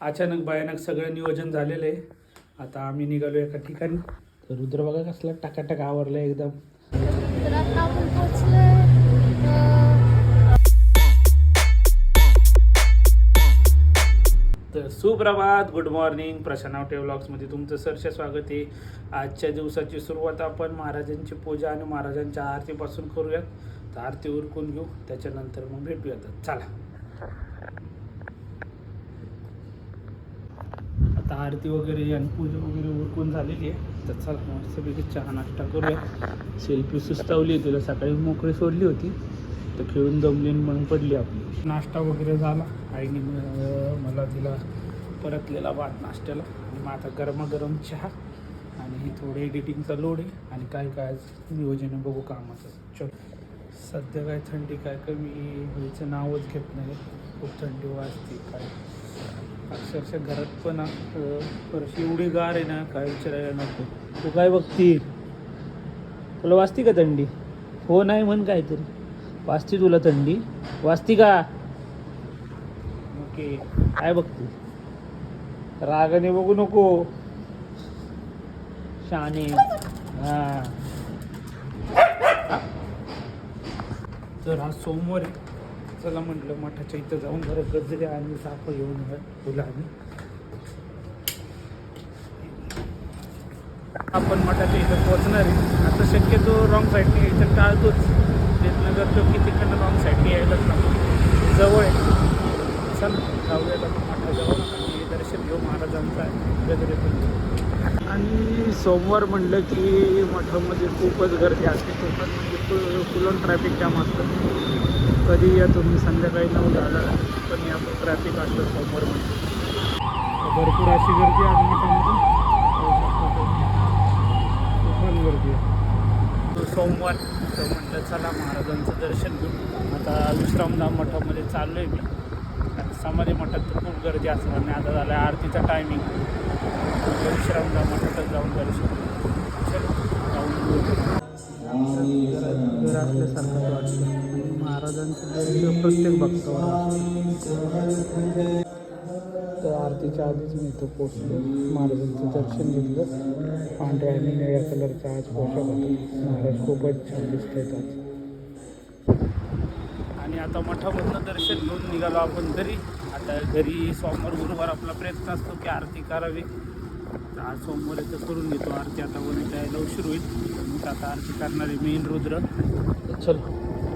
अचानक भयानक सगळं नियोजन झालेलं आहे. आता आम्ही निघालो एका ठिकाणी. तर रुद्र बघा कसला टाकाटाक आवरलं एकदम. तर सुप्रभात गुड मॉर्निंग प्रशानावटे व्लॉग्समध्ये तुमचं सरसे स्वागत आहे. आजच्या दिवसाची सुरुवात आपण महाराजांची पूजा आणि महाराजांच्या आरतीपासून करूयात. तर आरती उरकून घेऊ. त्याच्यानंतर मग भेटूयात. चला. आता आरती वगैरे आणि पूजा वगैरे उरकून झालेली आहे. तर चला मस्तपैकी चहा नाश्ता करूया. सेल्फी सुस्तावली आहे तिला सकाळी मोकळी सोडली होती. तर खेळून जमली आणि म्हणून पडली आपली. नाश्ता वगैरे झाला. आईने मला तिला परतलेला भात नाश्त्याला. आणि मग आता गरमागरम चहा. आणि थोडे एडिटिंगचा लोड आहे. आणि काय काय नियोजन आहे बघू कामाचं. चल. सध्या काय थंडी काय कमी व्हायचं नावच घेत नाही. खूप थंडी वाजते काय. अक्षरशः घरात पण परशी एवढी गार आहे ना काय विचारायला नको. तू काय बघती तुला वाजती का थंडी? हो नाही म्हण काहीतरी. वाजती तुला थंडी? वाजती का? ओके. काय बघते रागाने बघू नको. शाने. हा. तर आज सोमवार चला म्हटलं मठाच्या इथं जाऊन जरा गजरे आणि साप येऊन येऊया आणि. आपण मठाच्या इथं पोहोचणार आहे. आता शक्यतो रॉंग साईडने यायचं टाळतोच. नगर चौकी तिकडनं रॉंग साईडने यायलाच नको. जवळ आहे. चल जाऊयात आपण मठाजवळ. आणि दर्शन घेऊ महाराजांचा आहे गजरे पण. आणि सोमवार म्हणलं की मठामध्ये खूपच गर्दी असते. कोकण म्हणजे फुल ट्रॅफिक जाम असतं. कधी या तुम्ही? संध्याकाळी नऊ झाला पण या ट्रॅफिक असतं सोमवारमध्ये भरपूर अशी गर्दी आहे आज मठामध्ये खूपच गर्दी आहे. तो सोमवार. तर म्हटलं चला महाराजांचं दर्शन घेऊ. आता विश्रामधाम मठामध्ये चाललो आहे मी समाधी मठात तर खूप गर्दी असणार आणि आता झालं आरतीचा टायमिंग विश्रामधाम मठात जाऊन दर्शन घेऊ. चलो जाऊन घर असल्यासारखं वाटतं महाराजांचं प्रत्येक भक्तावर. तर आरतीच्या आधीच मी इथं पोचलो महाराजांचं दर्शन घेतलं. पांढऱ्या आणि निळ्या कलरचा आज पोशाख होता. महाराज खूपच छान दिसत आहेत आज. आणि आता मठामधनं दर्शन घेऊन निघालो आपण घरी. आता घरी सोमवार गुरुवार आपला प्रयत्न असतो की आरती करावी. तर आज सोमवार इथं करून घेतो आरती. आता यायला उशीर होईल. आता आरती करणारी मेन रुद्र. चल.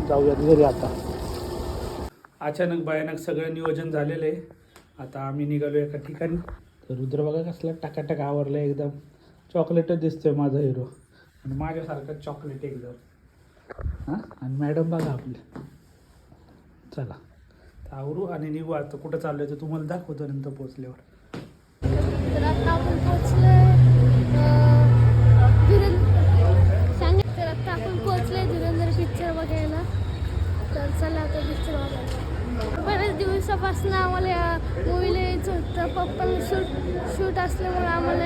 जाऊयात घरी आता. अचानक भयानक सगळं नियोजन झालेलं आहे. आता आम्ही निघालो एका ठिकाणी. तर रुद्र बघा कसला टाकाटाक आवरला एकदम. चॉकलेटच दिसतोय माझा हिरो आणि माझ्यासारखं चॉकलेट एकदम. हां? आणि मॅडम बघा आपली. चला. तर आवरू आणि निघू. आता कुठं चाललोय तर तुम्हाला दाखवतो नंतर पोचल्यावर दिवसापासून आम्हाला या मूवीला यायचं होतं. पप्पाला शूट शूट असल्यामुळे आम्हाला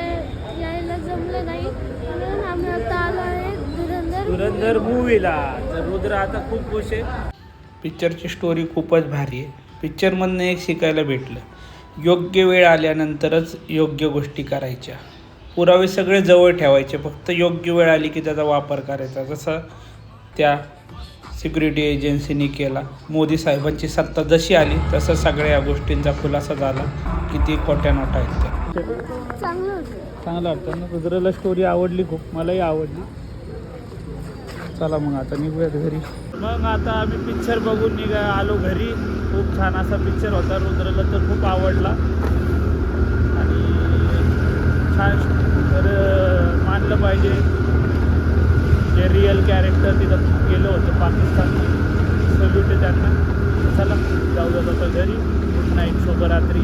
यायला जमलं नाही. म्हणून आम्ही आता आलो आहे धुरंधर. धुरंधर मूवीला तर रुद्र आता खूप खुश आहे. पिक्चरची स्टोरी खूपच भारी आहे. पिक्चरमधनं एक शिकायला भेटलं. योग्य वेळ आल्यानंतरच योग्य गोष्टी करायच्या. पुरावे सगळे जवळ ठेवायचे. फक्त योग्य वेळ आली की त्याचा वापर करायचा. जसं त्या सिक्युरिटी एजन्सीने केला. मोदी साहेबांची सत्ता जशी आली तसं सगळ्या या गोष्टींचा खुलासा झाला किती खोट्या नोटा आहेत त्या. चांगलं वाटतं ना रुद्राला स्टोरी आवडली खूप. मलाही आवडली. चला मग आता निघूयात घरी. मग आता आम्ही पिक्चर बघून निघा आलो घरी. खूप छान असा पिक्चर होता. रुद्राला तर खूप आवडला. आणि छान तर मानलं पाहिजे. जे रिअल कॅरेक्टर तिथं गेलं होतं पाकिस्तान सल्यूट आहे त्यांना. चला जाऊयात होतं घरी. गुड नाईट शुभरात्री.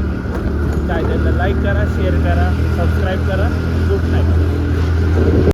चॅनलला लाईक करा शेअर करा सबस्क्राईब करा. Good night